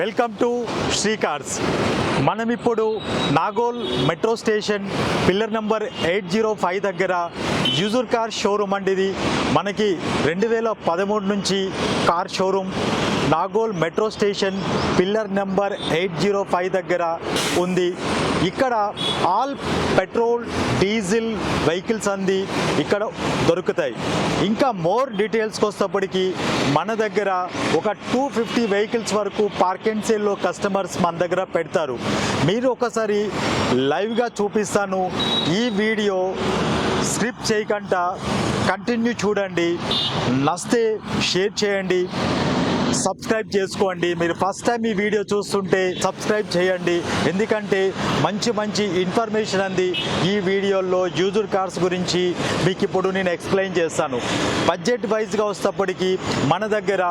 Welcome to Shri Cars. మనం ఇప్పుడు Nagole metro station pillar number eight zero five దగ్గర user car showroom అండి ఇది. మనకి రెండు వేల పదమూడు నుంచి car showroom Nagole metro station pillar number eight zero five దగ్గర ఉంది. ఇక్కడ ఆల్ పెట్రోల్ డీజిల్ వెహికల్స్ అంది ఇక్కడ దొరుకుతాయి. ఇంకా మోర్ డీటెయిల్స్కి వస్తేప్పటికీ మన దగ్గర ఒక టూ ఫిఫ్టీ వెహికల్స్ వరకు పార్క్ అండ్ సేల్లో కస్టమర్స్ మన దగ్గర పెడతారు. మీరు ఒకసారి లైవ్గా చూపిస్తాను ఈ వీడియో స్క్రిప్ట్ చేయకుండా కంటిన్యూ చూడండి. నస్తే షేర్ చేయండి. సబ్స్క్రైబ్ చేసుకోండి. మీరు ఫస్ట్ టైం ఈ వీడియో చూస్తుంటే సబ్స్క్రైబ్ చేయండి. ఎందుకంటే మంచి మంచి ఇన్ఫర్మేషన్ అంది ఈ వీడియోలో యూజర్ కార్స్ గురించి మీకు ఇప్పుడు నేను ఎక్స్ప్లెయిన్ చేస్తాను. బడ్జెట్ వైజ్గా వస్తప్పటికీ మన దగ్గర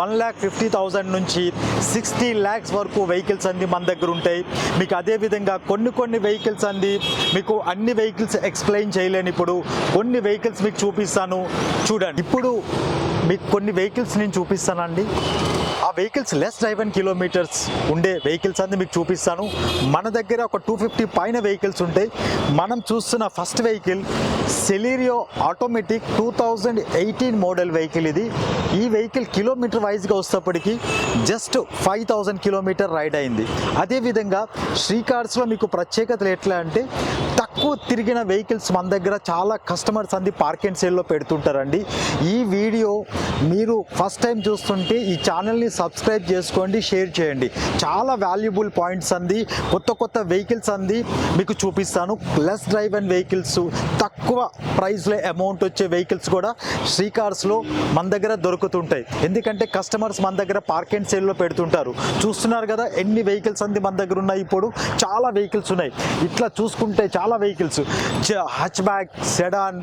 వన్ ల్యాక్ ఫిఫ్టీ థౌజండ్ నుంచి సిక్స్టీ ల్యాక్స్ వరకు వెహికల్స్ అంది మన దగ్గర ఉంటాయి. మీకు అదేవిధంగా కొన్ని కొన్ని వెహికల్స్ అంది మీకు అన్ని వెహికల్స్ ఎక్స్ప్లెయిన్ చేయలేను ఇప్పుడు కొన్ని వెహికల్స్ మీకు చూపిస్తాను. చూడండి. ఇప్పుడు మీకు కొన్ని వెహికల్స్ నేను చూపిస్తానండి. ఆ వెహికల్స్ లెస్ డ్రైవెన్ కిలోమీటర్స్ ఉండే వెహికల్స్ అన్ని మీకు చూపిస్తాను. మన దగ్గర ఒక టూ ఫిఫ్టీ పైన వెహికల్స్ ఉంటాయి మనం చూస్తున్న first vehicle Celerio automatic two thousand eighteen model vehicle ఇది. ఈ వెహికల్ కిలోమీటర్ వైజ్గా వస్తేప్పటికీ just five thousand kilometre ride అయింది. అదేవిధంగా శ్రీకార్స్లో మీకు ప్రత్యేకతలు ఎట్లా అంటే తక్కువ తిరిగిన వెహికల్స్ మన దగ్గర చాలా కస్టమర్స్ అంది పార్క్ అండ్ సేల్లో పెడుతుంటారండి. ఈ వీడియో మీరు ఫస్ట్ టైం చూస్తుంటే ఈ ఛానల్ని సబ్స్క్రైబ్ చేసుకోండి షేర్ చేయండి. చాలా వాల్యుబుల్ పాయింట్స్ అంది కొత్త కొత్త వెహికల్స్ అంది మీకు చూపిస్తాను. ప్లస్ డ్రైవ్ అండ్ వెహికల్స్ తక్కువ ప్రైస్లో అమౌంట్ వచ్చే వెహికల్స్ కూడా శ్రీ కార్స్లో మన దగ్గర దొరుకుతుంటాయి. ఎందుకంటే కస్టమర్స్ మన దగ్గర పార్క్ అండ్ సేల్లో పెడుతుంటారు. చూస్తున్నారు కదా ఎన్ని వెహికల్స్ అంది మన దగ్గర ఉన్నాయి ఇప్పుడు? చాలా వెహికల్స్ ఉన్నాయి. ఇట్లా చూసుకుంటే చాలా vehicles. Hatchback sedan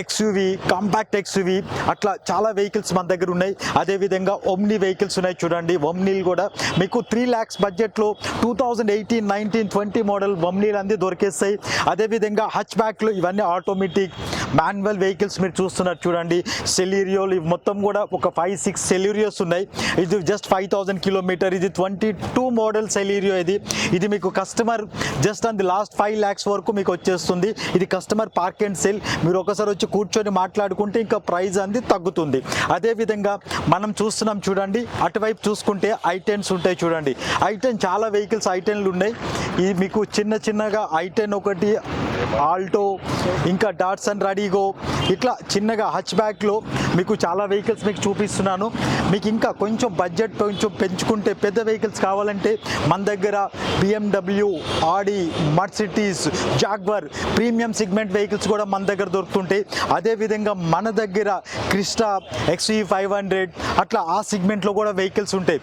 XUV compact XUV అట్లా చాలా వెహికల్స్ మన దగ్గర ఉన్నాయి. అదేవిధంగా ఒమ్ని వెహికల్స్ ఉన్నాయి చూడండి. ఒమ్నీలు కూడా మీకు త్రీ ల్యాక్స్ బడ్జెట్లో two thousand eighteen nineteen twenty model ఒమ్నీలు అన్నీ దొరికేస్తాయి. అదేవిధంగా హచ్ బ్యాక్లు ఇవన్నీ ఆటోమేటిక్ మాన్యువల్ వెహికల్స్ మీరు చూస్తున్నారు చూడండి. సెలీరియోలు ఇవి మొత్తం కూడా ఒక ఫైవ్ సిక్స్ సెలీరియోస్ ఉన్నాయి. ఇది జస్ట్ ఫైవ్ థౌజండ్ కిలోమీటర్ ఇది ట్వంటీ టూ మోడల్ సెలీరియో ఇది. ఇది మీకు కస్టమర్ జస్ట్ అంది లాస్ట్ ఫైవ్ ల్యాక్స్ వరకు మీకు వచ్చేస్తుంది. ఇది కస్టమర్ పార్క్ అండ్ సెల్ మీరు ఒకసారి వచ్చి కూర్చొని మాట్లాడుకుంటే ఇంకా ప్రైజ్ అంది తగ్గుతుంది. అదేవిధంగా మనం చూస్తున్నాం చూడండి అటువైపు చూసుకుంటే ఐటెన్స్ ఉంటాయి చూడండి. ఐటెన్ చాలా వెహికల్స్ ఐటెన్లు ఉన్నాయి. ఇది మీకు చిన్న చిన్నగా ఐటెన్ ఒకటి ఆల్టో ఇంకా డాట్స్ అండ్ రడీగో ఇట్లా చిన్నగా హచ్ బ్యాక్లో మీకు చాలా వెహికల్స్ మీకు చూపిస్తున్నాను. మీకు ఇంకా కొంచెం బడ్జెట్ కొంచెం పెంచుకుంటే పెద్ద వెహికల్స్ కావాలంటే మన దగ్గర BMW Audi Mercedes Jaguar premium segment vehicles కూడా మన దగ్గర దొరుకుతుంటాయి అదేవిధంగా మన దగ్గర క్రిస్టా ఎక్స్ఈ ఫైవ్ హండ్రెడ్ అట్లా ఆ సిగ్మెంట్లో కూడా వెహికల్స్ ఉంటాయి.